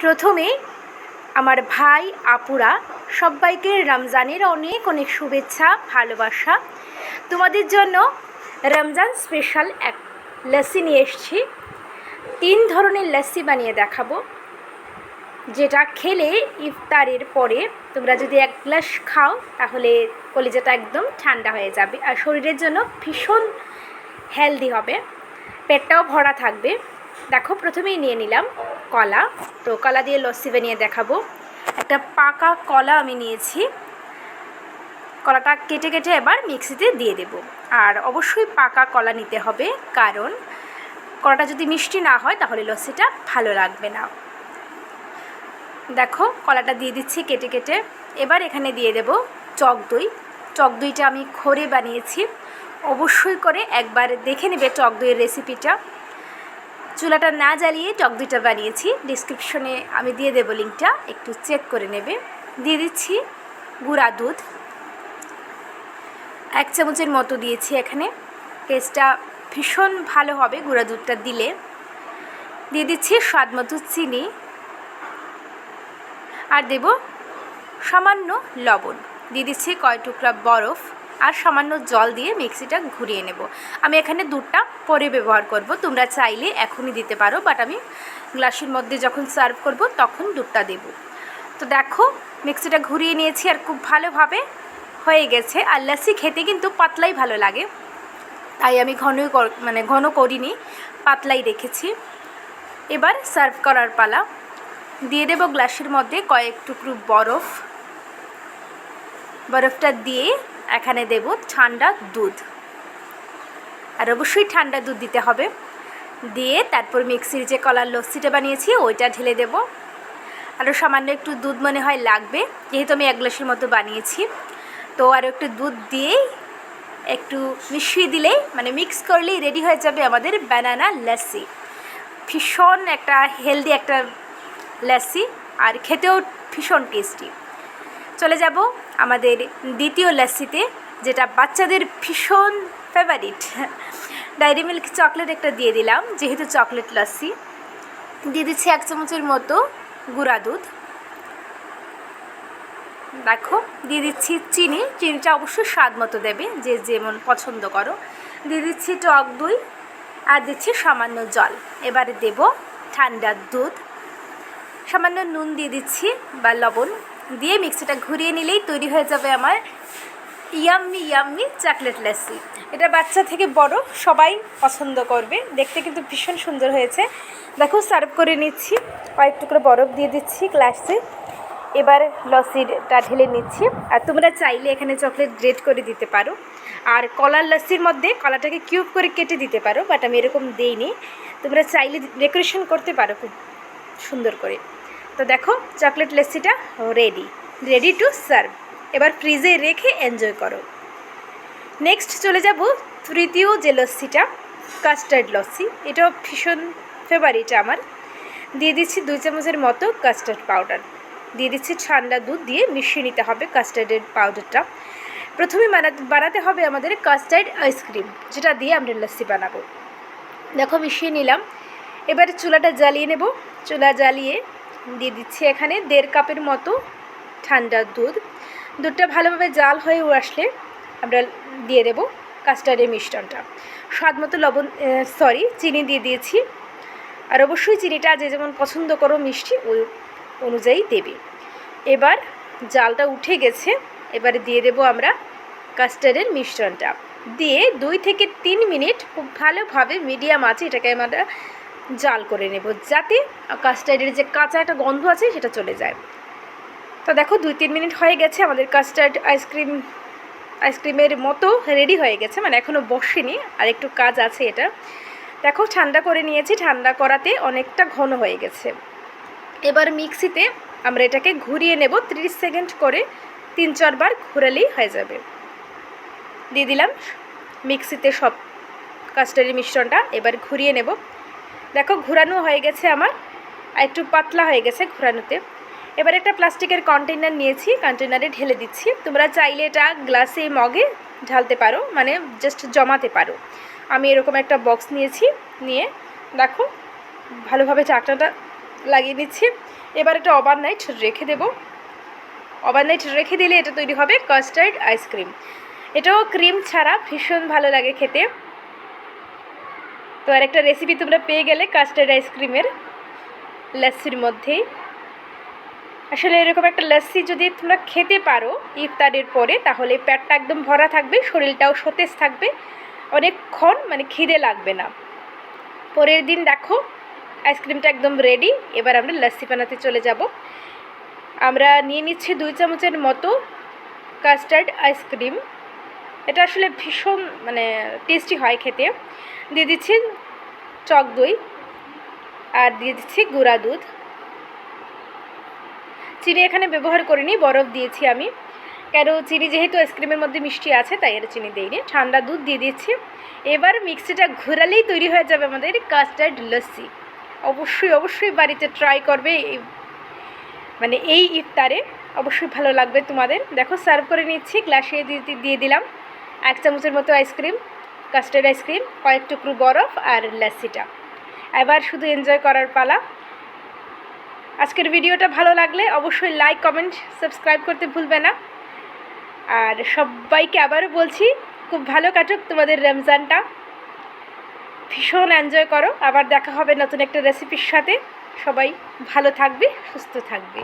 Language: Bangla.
প্রথমে আমার ভাই, আপুরা, সবাইকে রমজানের অনেক অনেক শুভেচ্ছা, ভালোবাসা। তোমাদের জন্য রমজান স্পেশাল এক লস্যি নিয়ে এসেছি। তিন ধরনের লস্যি বানিয়ে দেখাবো। যেটা খেলে ইফতারের পরে তোমরা যদি এক গ্লাস খাও, তাহলে কলিজাটা একদম ঠান্ডা হয়ে যাবে আর শরীরের জন্য ভীষণ হেলদি হবে। পেটটাও ভরা থাকবে। দেখো, প্রথমেই নিয়ে নিলাম। কলা। তো কলা দিয়ে লস্যি বানিয়ে দেখাবো। একটা পাকা কলা আমি নিয়েছি। কলাটা কেটে কেটে এবার মিক্সিতে দিয়ে দেব। আর অবশ্যই পাকা কলা নিতে হবে, কারণ কলাটা যদি মিষ্টি না হয়, তাহলে লস্যিটা ভালো লাগবে না। দেখো, কলাটা দিয়ে দিচ্ছি কেটে কেটে। এবার এখানে দিয়ে দেব টক দই। টক দইটা আমি খড়ে বানিয়েছি। অবশ্যই করে একবার দেখে নেবে টক দইয়ের রেসিপিটা চুলাটা না জ্বালিয়ে টক দইটা বানিয়েছি। ডিসক্রিপশনে আমি দিয়ে দেবো লিঙ্কটা, একটু চেক করে নেবে। দিয়ে দিচ্ছি গুঁড়া দুধ। এক চামচের মতো দিয়েছি এখানে। টেস্টটা ভীষণ ভালো হবে গুঁড়া দুধটা দিলে। দিয়ে দিচ্ছি স্বাদ মতো চিনি। আর দেব সামান্য লবণ। দিয়ে দিচ্ছি কয় টুকরা বরফ। আর সামান্য জল দিয়ে মিক্সিটা ঘুরিয়ে নেব। আমি এখানে দুধটা পরে ব্যবহার করব। তোমরা চাইলে এখনই দিতে পারো বাট আমি গ্লাসের মধ্যে যখন সার্ভ করব তখন দুধটা দেব। তো দেখো, মিক্সিটা ঘুরিয়ে নিয়েছি আর খুব ভালোভাবে হয়ে গেছে। আর লাসি খেতে কিন্তু পাতলাই ভালো লাগে। তাই আমি ঘনই মানে ঘন করিনি, পাতলাই রেখেছি। এবার সার্ভ করার পালা। দিয়ে দেবো গ্লাসের মধ্যে কয়েক টুকরো বরফ। বরফটা দিয়ে এখানে দেব ঠান্ডা দুধ। আর অবশ্যই ঠান্ডা দুধ দিতে হবে। দিয়ে তারপর মিক্সির যে কলার লস্যিটা বানিয়েছি, ওইটা ঢেলে দেব। আরও সামান্য একটু দুধ মনে হয় লাগবে, যেহেতু আমি এক গ্লাসের মতো বানিয়েছি। তো আরও একটু দুধ দিয়েই একটু মিশিয়ে দিলেই মানে মিক্স করলেই রেডি হয়ে যাবে আমাদের ব্যানানা লস্যি ভীষণ একটা হেলদি একটা লস্যি আর খেতেও ভীষণ টেস্টি চলে যাব আমাদের দ্বিতীয় লস্যিতে যেটা বাচ্চাদের ভীষণ ফেভারিট ডায়েরি মিল্ক চকলেট একটা দিয়ে দিলাম, যেহেতু চকলেট লস্যি দিয়ে দিচ্ছি এক চামচের মতো গুঁড়া দুধ। দেখো, দিয়ে দিচ্ছি চিনি, চিনিটা অবশ্যই স্বাদ মতো দেবে, যে যেমন পছন্দ করো। দিয়ে দিচ্ছি টক দই, আর দিচ্ছি সামান্য জল। এবারে দেব ঠান্ডা দুধ। সামান্য নুন দিয়ে দিচ্ছি, বা লবণ। দিয়ে মিক্সিটা ঘুরিয়ে নিলেই তৈরি হয়ে যাবে আমার ইয়াম্মি ইয়াম্মি চকলেট লাসি এটা বাচ্চা থেকে বড়, সবাই পছন্দ করবে। দেখতে কিন্তু ভীষণ সুন্দর হয়েছে। দেখো সার্ভ করে নিচ্ছি। কয়েক টুকরো বরফ দিয়ে দিচ্ছি গ্লাসে এবার লস্যিটা ঢেলে নিচ্ছি। আর তোমরা চাইলে এখানে চকলেট গ্রেট করে দিতে পারো। আর কলার লস্যির মধ্যে কলাটাকে কিউব করে কেটে দিতে পারো বাট আমি এরকম দেইনি। তোমরা চাইলে ডেকোরেশন করতে পারো খুব সুন্দর করে। তো দেখো চকলেট লস্যিটা রেডি রেডি টু সার্ভ এবার ফ্রিজে রেখে এনজয় করো। নেক্সট চলে যাব তৃতীয় যে লস্যিটা কাস্টার্ড লস্যি এটাও ভীষণ ফেভারিট আমার। দিয়ে দিচ্ছি দুই চামচের মতো কাস্টার্ড পাউডার দিয়ে দিচ্ছি ঠান্ডা দুধ দিয়ে মিশিয়ে নিতে হবে কাস্টার্ডের পাউডারটা প্রথমে বানাতে বানাতে হবে আমাদের কাস্টার্ড আইসক্রিম যেটা দিয়ে আমরা লস্যি বানাবো। দেখো, মিশিয়ে নিলাম। এবারে চুলাটা জ্বালিয়ে নেব। চুলা জ্বালিয়ে দিয়ে দিচ্ছি এখানে দেড় কাপের মতো ঠান্ডা দুধ। দুধটা ভালোভাবে জাল হয়ে আসলে আমরা দিয়ে দেবো কাস্টার্ডের মিশ্রণটা। স্বাদ মতো লবণ সরি চিনি দিয়ে দিয়েছি। আর অবশ্যই চিনিটা যে যেমন পছন্দ করো মিষ্টি ওই অনুযায়ী দেবে। এবার জালটা উঠে গেছে, এবারে দিয়ে দেবো আমরা কাস্টার্ডের মিশ্রণটা। দিয়ে দুই থেকে তিন মিনিট খুব ভালোভাবে মিডিয়াম আছে এটাকে আমরা জাল করে নেব, যাতে কাস্টার্ডের যে কাঁচা একটা গন্ধ আছে সেটা চলে যায়। তো দেখো, দুই তিন মিনিট হয়ে গেছে, আমাদের কাস্টার্ড আইসক্রিম আইসক্রিমের মতো রেডি হয়ে গেছে মানে এখনও বসেনি, আর একটু কাজ আছে এটা। দেখো, ঠান্ডা করে নিয়েছি, ঠান্ডা করাতে অনেকটা ঘন হয়ে গেছে। এবার মিক্সিতে আমরা এটাকে ঘুরিয়ে নেব 30 সেকেন্ড করে তিন চারবার ঘুরালেই হয়ে যাবে। দিয়ে দিলাম মিক্সিতে সব কাস্টার্ডের মিশ্রণটা, এবার ঘুরিয়ে নেব। দেখো, ঘোরানো হয়ে গেছে আমার। একটু পাতলা হয়ে গেছে ঘোরানোতে। এবার একটা প্লাস্টিকের কন্টেনার নিয়েছি কন্টেনারে ঢেলে দিচ্ছি। তোমরা চাইলে এটা গ্লাসে মগে ঢালতে পারো মানে জাস্ট জমাতে পারো। আমি এরকম একটা বক্স নিয়েছি, নিয়ে দেখো, ভালোভাবে চাকনাটা লাগিয়ে নিচ্ছি। এবার এটা ওভারনাইট রেখে দেবো। ওভারনাইট রেখে দিলে এটা তৈরি হবে কাস্টার্ড আইসক্রিম এটাও ক্রিম ছাড়া ভীষণ ভালো লাগে খেতে। তো আর একটা রেসিপি তোমরা পেয়ে গেলে কাস্টার্ড আইসক্রিমের লস্যির মধ্যেই। আসলে এরকম একটা লস্যি যদি তোমরা খেতে পারো ইফতারের পরে, তাহলে পেটটা একদম ভরা থাকবে, শরীরটাও সতেজ থাকবে, অনেকক্ষণ মানে খিদে লাগবে না। পরের দিন দেখো আইসক্রিমটা একদম রেডি এবার আমরা লস্যি বানাতে চলে যাব। আমরা নিয়ে নিচ্ছি দুই চামচের মতো কাস্টার্ড আইসক্রিম এটা আসলে ভীষণ মানে টেস্টি হয় খেতে। দিয়ে দিচ্ছি চক দই আর দিয়ে দিচ্ছি গুঁড়া দুধ। চিনি এখানে ব্যবহার করিনি, বরফ দিয়েছি আমি। কেন, চিনি যেহেতু আইসক্রিমের মধ্যে মিষ্টি আছে, তাই আর চিনি দিইনি। ঠান্ডা দুধ দিয়ে দিচ্ছি। এবার মিক্সিটা ঘোরালেই তৈরি হয়ে যাবে আমাদের কাস্টার্ড লস্যি। অবশ্যই অবশ্যই বাড়িতে ট্রাই করবে মানে এই ইফতারে। অবশ্যই ভালো লাগবে তোমাদের। দেখো সার্ভ করে নিচ্ছি গ্লাসে দিয়ে দিলাম। এক চামচের মতো আইসক্রিম কাস্টার্ড আইসক্রিম, কয়েক টুকরো বরফ আর লস্যিটা এবার শুধু এনজয় করার পালা। আজকের ভিডিওটা ভালো লাগলে অবশ্যই লাইক কমেন্ট সাবস্ক্রাইব করতে ভুলবে না। আর সবাইকে আবারও বলছি, খুব ভালো কাটুক তোমাদের রমজানটা। ভীষণ এনজয় করো। আবার দেখা হবে নতুন একটা রেসিপির সাথে। সবাই ভালো থাকবে, সুস্থ থাকবে।